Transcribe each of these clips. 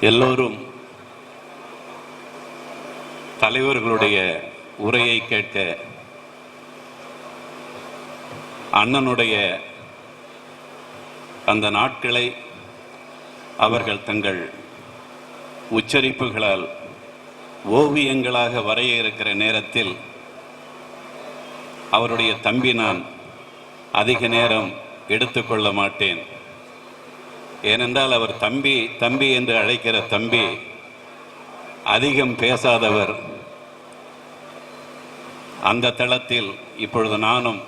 எல்லோரும் தலைவர்களுடைய உரையை கேட்க அண்ணனுடைய அந்த நாட்களை அவர்கள் தங்கள் உச்சரிப்புகளால் ஓவியங்களாக வரைய இருக்கிற நேரத்தில் அவருடைய தம்பி நான் அதிக நேரம் எடுத்துக்கொள்ள மாட்டேன். ஏனென்றால் அவர் தம்பி தம்பி என்று அழைக்கிற தம்பி அதிகம் பேசாதவர். அந்த தளத்தில் இப்பொழுது நானும்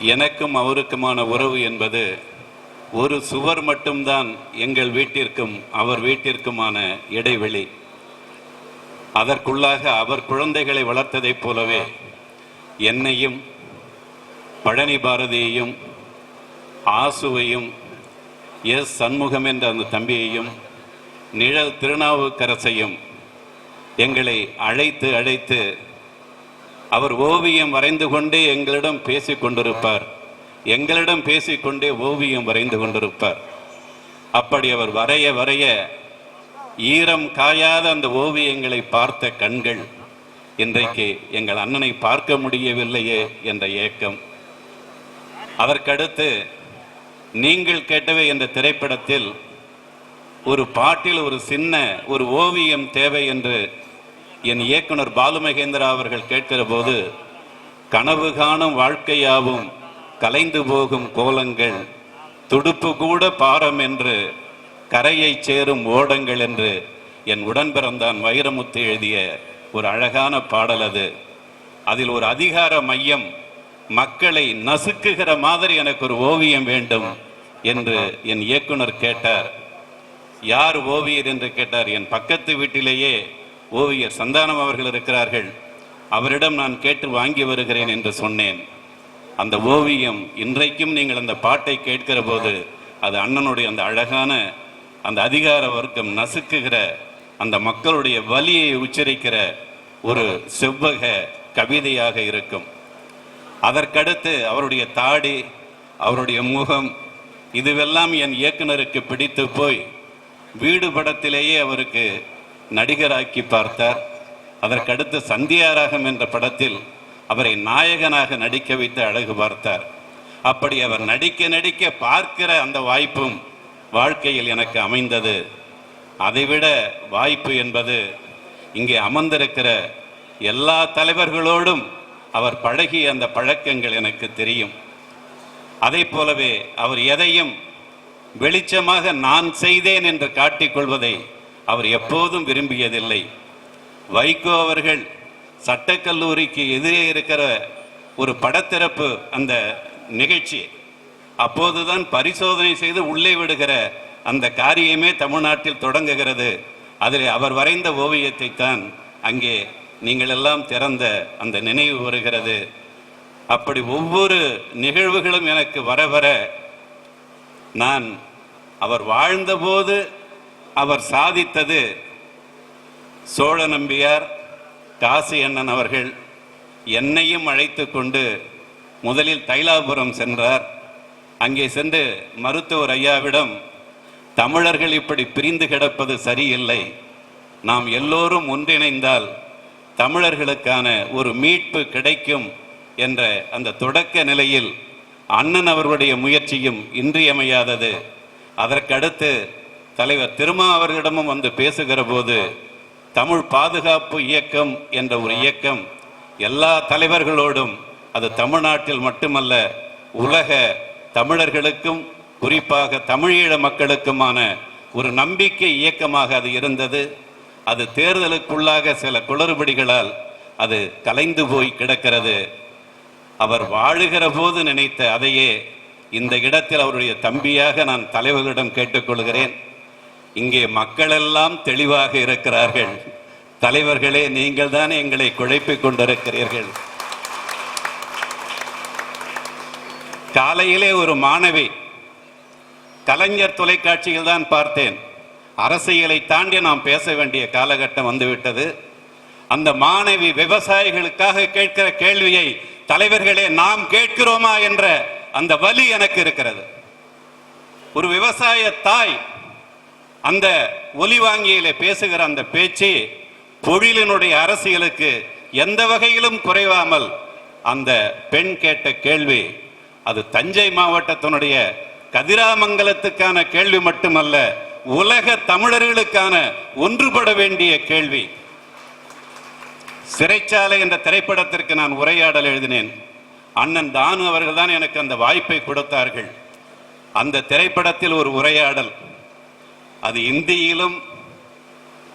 எனக்கும் அவருக்குமான உறவு என்பது ஒரு சுவர் மட்டும்தான் எங்கள் வீட்டிற்கும் அவர் வீட்டிற்குமான இடைவெளி. அதற்குள்ளாக அவர் குழந்தைகளை வளர்த்ததைப் போலவே என்னையும் பழனி பாரதியையும் ஆசுவையும் எஸ் சண்முகம் என்ற அந்த தம்பியையும் நிழல் திருநாவுக்கரசையும் எங்களை அழைத்து அழைத்து அவர் ஓவியம் வரைந்து கொண்டே எங்களிடம் பேசிக் கொண்டிருப்பார். எங்களிடம் பேசிக்கொண்டே ஓவியம் வரைந்து கொண்டிருப்பார். அப்படி அவர் வரைய வரைய ஈரம் காயாத அந்த ஓவியங்களை பார்த்த கண்கள் இன்றைக்கு எங்கள் அண்ணனை பார்க்க முடியவில்லையே என்ற ஏக்கம் அதற்கடுத்து நீங்கள் கேட்டவை என்ற திரைப்படத்தில் ஒரு பாட்டில் ஒரு சின்ன ஒரு ஓவியம் தேவை என்று என் இயக்குனர் பாலு மகேந்திரா அவர்கள் கேட்கிற போது கனவு காணும் வாழ்க்கையாவும் கலைந்து போகும் கோலங்கள் துடுப்பு கூட பாரம் என்று கரையை சேரும் ஓடங்கள் என்று என் உடன் பிறந்தான் வைரமுத்து எழுதிய ஒரு அழகான பாடல் அது. அதில் ஒரு அதிகார மையம் மக்களை நசுக்குகிற மாதிரி எனக்கு ஒரு ஓவியம் வேண்டும் என்று என் இயக்குனர் கேட்டார். யார் ஓவியர் என்று கேட்டார்? என் பக்கத்து வீட்டிலேயே ஓவியர் சந்தானம் அவர்கள் இருக்கிறார்கள். அவரிடம் நான் கேட்டு வாங்கி வருகிறேன் என்று சொன்னேன். அந்த ஓவியம் இன்றைக்கும் நீங்கள் அந்த பாட்டை கேட்கிற போது அது அண்ணனுடைய அந்த அழகான அந்த அதிகார வர்க்கம் நசுக்குகிற அந்த மக்களுடைய வலியை உச்சரிக்கிற ஒரு செவ்வக கவிதையாக இருக்கும். அதற்கடுத்து அவருடைய தாடி அவருடைய முகம் இதுவெல்லாம் என் இயக்குனருக்கு பிடித்து போய் வீடு படத்திலேயே அவருக்கு நடிகராக்கி பார்த்தார். அதற்கடுத்து சந்தியாராகம் என்ற படத்தில் அவரை நாயகனாக நடிக்க வைத்து அழகு பார்த்தார். அப்படி அவர் நடிக்க நடிக்க பார்க்கிற அந்த வாய்ப்பும் வாழ்க்கையில் எனக்கு அமைந்தது. அதைவிட வாய்ப்பு என்பது இங்கே அமர்ந்திருக்கிற எல்லா தலைவர்களோடும் அவர் பழகிய அந்த பழக்கங்கள் எனக்கு தெரியும். அதை போலவே அவர் எதையும் வெளிச்சமாக நான் செய்தேன் என்று காட்டிக்கொள்வதை அவர் எப்போதும் விரும்பியதில்லை. வைகோ அவர்கள் சட்டக்கல்லூரிக்கு எதிரே இருக்கிற ஒரு படத்திறப்பு அந்த நிகழ்ச்சி. அப்போதுதான் பரிசோதனை செய்து உள்ளே விடுகிற அந்த காரியமே தமிழ்நாட்டில் தொடங்குகிறது. அதில் அவர் வரைந்த ஓவியத்தை தான் அங்கே நீங்கள் எல்லாம் திறந்த அந்த நினைவு வருகிறது. அப்படி ஒவ்வொரு நிகழ்வுகளும் எனக்கு வர வர நான் அவர் வாழ்ந்தபோது அவர் சாதித்தது சோழ நம்பியார் காசி அண்ணன் அவர்கள் என்னையும் அழைத்து கொண்டு முதலில் தைலாபுரம் சென்றார். அங்கே சென்று மருத்துவர் ஐயாவிடம் தமிழர்கள் இப்படி பிரிந்து கிடப்பது சரியில்லை. நாம் எல்லோரும் ஒன்றிணைந்தால் தமிழர்களுக்கான ஒரு மீட்பு கிடைக்கும் என்ற அந்த தொடக்க நிலையில் அண்ணன் அவர்களுடைய முயற்சியும் இன்றியமையாதது. அதற்கடுத்து தலைவர் திருமா அவர்களிடமும் வந்து பேசுகிற போது தமிழ் பாதுகாப்பு இயக்கம் என்ற ஒரு இயக்கம் எல்லா தலைவர்களோடும் அது தமிழ்நாட்டில் மட்டுமல்ல உலக தமிழர்களுக்கும் குறிப்பாக தமிழீழ மக்களுக்குமான ஒரு நம்பிக்கை இயக்கமாக அது இருந்தது. அது தேர்தலுக்குள்ளாக சில குளறுபடிகளால் அது கலைந்து போய் கிடக்கிறது. அவர் வாழுகிற போது நினைத்த அதையே இந்த இடத்தில் அவருடைய தம்பியாக நான் தலைவர்களிடம் கேட்டுக்கொள்கிறேன். இங்கே மக்களெல்லாம் தெளிவாக இருக்கிறார்கள். தலைவர்களே நீங்கள் தான் எங்களை குழைப்பிக் கொண்டிருக்கிறீர்கள். காலையிலே ஒரு மாணவி கலைஞர் தொலைக்காட்சியில் தான் பார்த்தேன். அரசியலை தாண்டி நாம் பேச வேண்டிய காலகட்டம் வந்துவிட்டது. அந்த மாணவி விவசாயிகளுக்காக கேட்கிற கேள்வியை தலைவர்களே நாம் கேட்கிறோமா என்ற அந்த வலி எனக்கு இருக்கிறது. ஒரு விவசாய தாய் அந்த ஒலி வாங்கியில பேசுகிற அந்த பேச்சு பொழிலினுடைய அரசியலுக்கு எந்த வகையிலும் குறைவாமல் அந்த பெண் கேட்ட கேள்வி அது தஞ்சை மாவட்டத்தினுடைய கதிராமங்கலத்துக்கான கேள்வி மட்டுமல்ல உலக தமிழர்களுக்கான ஒன்றுபட வேண்டிய கேள்வி. சிறைச்சாலை என்ற திரைப்படத்திற்கு நான் உரையாடல் எழுதினேன். அண்ணன் தானு அவர்கள் தான் எனக்கு அந்த வாய்ப்பை கொடுத்தார்கள். அந்த திரைப்படத்தில் ஒரு உரையாடல். அது இந்தியிலும்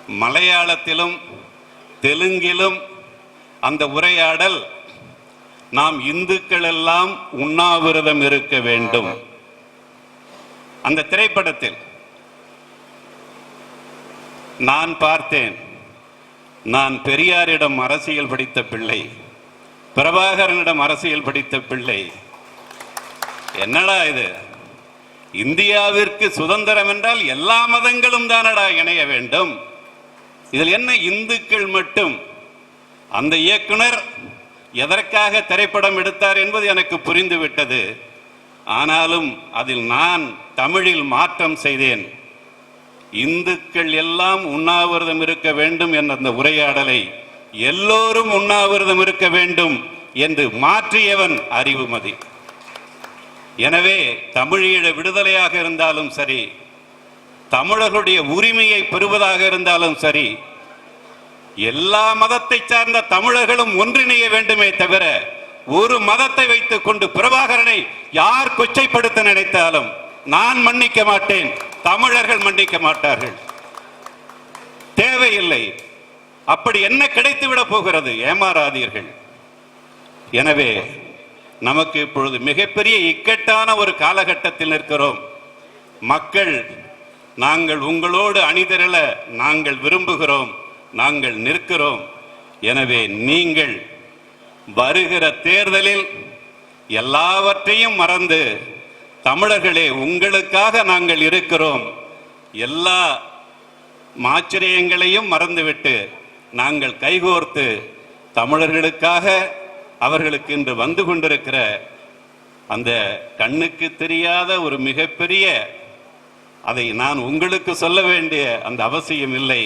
மலையாளத்திலும் தெலுங்கிலும் அந்த உரையாடல் நாம் இந்துக்கள் எல்லாம் உண்ணாவிரதம் இருக்க வேண்டும். அந்த திரைப்படத்தில் நான் பார்த்தேன். நான் பெரியாரிடம் அரசியல் படித்த பிள்ளை. பிரபாகரனிடம் அரசியல் படித்த பிள்ளை. என்னடா இது? இந்தியாவிற்கு சுதந்திரம் என்றால் எல்லா மதங்களும் தானடா இணைய வேண்டும். இதில் என்ன இந்துக்கள் மட்டும்? அந்த இயக்குனர் எதற்காக திரைப்படம் எடுத்தார் என்பது எனக்கு புரிந்துவிட்டது. ஆனாலும் அதில் நான் தமிழில் மாற்றம் செய்தேன். இந்துக்கள் எல்லாம் உண்ணாவிரதம் இருக்க வேண்டும் என்ற அந்த உரையாடலை எல்லோரும் உண்ணாவிரதம் இருக்க வேண்டும் என்று மாற்றியவன் அறிவுமதி. எனவே தமிழீழ விடுதலையாக இருந்தாலும் சரி தமிழர்களுடைய உரிமையை பெறுவதாக இருந்தாலும் சரி எல்லா மதத்தை சார்ந்த தமிழர்களும் ஒன்றிணைய வேண்டுமே தவிர ஒரு மதத்தை வைத்துக் கொண்டு பிரபாகரனை யார் கொச்சைப்படுத்த நினைத்தாலும் நான் மன்னிக்க மாட்டேன் தமிழர்கள் மன்னிக்க மாட்டார்கள். தேவையில்லை. அப்படி என்ன கிடைத்து விட போகிறது? ஏமாறாதீர்கள். எனவே நமக்கு இப்பொழுது மிகப்பெரிய இக்கட்டான ஒரு காலகட்டத்தில் நிற்கிறோம். மக்கள் நாங்கள் உங்களோடு அணிதிரள நாங்கள் விரும்புகிறோம் நாங்கள் நிற்கிறோம். எனவே நீங்கள் வருகிற தேர்தலில் எல்லாவற்றையும் மறந்து தமிழர்களே உங்களுக்காக நாங்கள் இருக்கிறோம். எல்லா மாச்சரியங்களையும் மறந்துவிட்டு நாங்கள் கைகோர்த்து தமிழர்களுக்காக அவர்களுக்கு இன்று வந்து கொண்டிருக்கிற அந்த கண்ணுக்கு தெரியாத ஒரு மிகப்பெரிய அதை நான் உங்களுக்கு சொல்ல வேண்டிய அந்த அவசியம் இல்லை.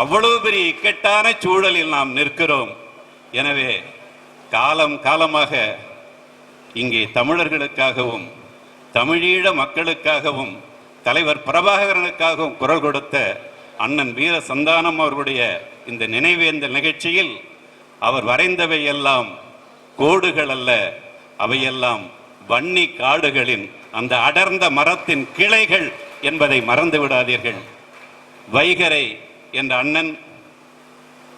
அவ்வளவு பெரிய இக்கட்டான சூழலில் நாம் நிற்கிறோம். எனவே காலம் காலமாக இங்கே தமிழர்களுக்காகவும் தமிழீழ மக்களுக்காகவும் தலைவர் பிரபாகரனுக்காகவும் குரல் கொடுத்த அண்ணன் வீர சந்தானம் அவர்களுடைய இந்த நினைவேந்தல் நிகழ்ச்சியில் அவர் வரைந்தவை எல்லாம் கோடுகள் அல்ல அவையெல்லாம் வன்னி காடுகளின் அந்த அடர்ந்த மரத்தின் கிளைகள் என்பதை மறந்து விடாதீர்கள். வைகரை என்ற அண்ணன்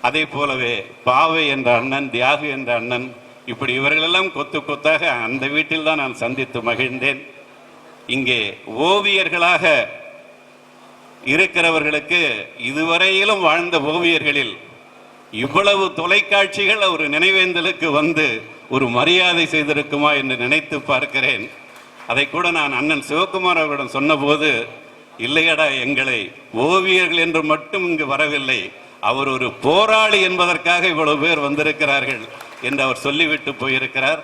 அதே போலவே பாவை என்ற அண்ணன் தியாகு என்ற அண்ணன் இப்படி இவர்களெல்லாம் கொத்து கொத்தாக அந்த வீட்டில் தான் நான் சந்தித்து மகிழ்ந்தேன். இங்கே ஓவியர்களாக இருக்கிறவர்களுக்கு இதுவரையிலும் வாழ்ந்த ஓவியர்களில் இவ்வளவு தொலைக்காட்சிகள் ஒரு நினைவேந்தலுக்கு வந்து ஒரு மரியாதை செய்திருக்குமா என்று நினைத்து பார்க்கிறேன். அதை கூட நான் அண்ணன் சிவகுமார் அவர்களிடம் சொன்னபோது இல்லையடா எங்களை ஓவியர்கள் என்று மட்டும் இங்கு வரவில்லை. அவர் ஒரு போராளி என்பதற்காக இவ்வளவு பேர் வந்திருக்கிறார்கள் என்று அவர் சொல்லிவிட்டு போயிருக்கிறார்.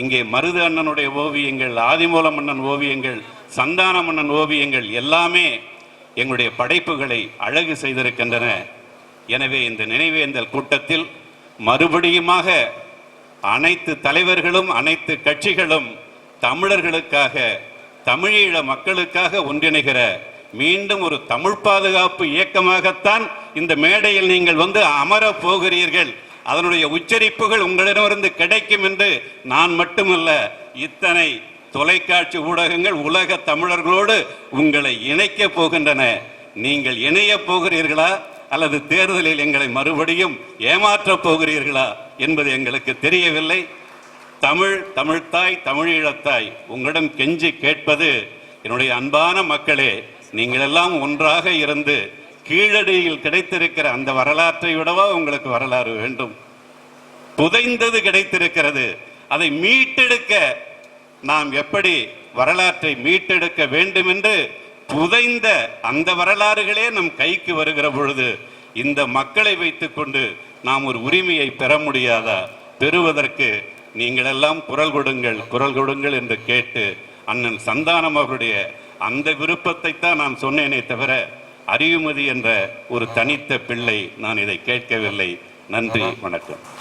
இங்கே மருது அண்ணனுடைய ஓவியங்கள் ஆதிமூல மன்னன் ஓவியங்கள் சந்தான மன்னன் ஓவியங்கள் எல்லாமே எங்களுடைய படைப்புகளை அழகு செய்திருக்கின்றன. எனவே இந்த நினைவேந்தல் கூட்டத்தில் மறுபடியுமாக அனைத்து தலைவர்களும் அனைத்து கட்சிகளும் தமிழர்களுக்காக தமிழீழ மக்களுக்காக ஒன்றிணைகிற மீண்டும் ஒரு தமிழ் பாதுகாப்பு இயக்கமாகத்தான் இந்த மேடையில் நீங்கள் வந்து அமர போகிறீர்கள். அதனுடைய உச்சரிப்புகள் உங்களிடமிருந்து கிடைக்கும் என்று நான் மட்டுமல்ல இத்தனை தொலைக்காட்சி ஊடகங்கள் உலக தமிழர்களோடு உங்களை இணைக்கப் போகின்றன. நீங்கள் இணையப் போகிறீர்களா? அல்லது தேர்தலில் எங்களை மறுபடியும் ஏமாற்றப் போகிறீர்களா? என்பது எங்களுக்கு தெரியவில்லை. தமிழ் தமிழ்த்தாய் தமிழீழத்தாய் உங்களிடம் கெஞ்சி கேட்பது என்னுடைய அன்பான மக்களே நீங்கள் எல்லாம் ஒன்றாக இருந்து கீழடியில் கிடைத்திருக்கிற அந்த வரலாற்றை விடவா உங்களுக்கு வரலாறு வேண்டும். புதைந்தது கிடைத்திருக்கிறது. அதை மீட்டெடுக்க நாம் எப்படி வரலாற்றை மீட்டெடுக்க வேண்டும் என்று புதைந்த அந்த வரலாறுகளே நம் கைக்கு வருகிற பொழுது இந்த மக்களை வைத்துக்கொண்டு நாம் ஒரு உரிமையை பெற முடியாதா? பெறுவதற்கு நீங்களெல்லாம் குரல் கொடுங்கள் குரல் கொடுங்கள் என்று கேட்டு அண்ணன் சந்தானம் அவருடைய அந்த விருப்பத்தை தான் நான் சொன்னேனே தவிர அறிவுமதி என்ற ஒரு தனித்த பிள்ளை நான் இதை கேட்கவில்லை. நன்றி வணக்கம்.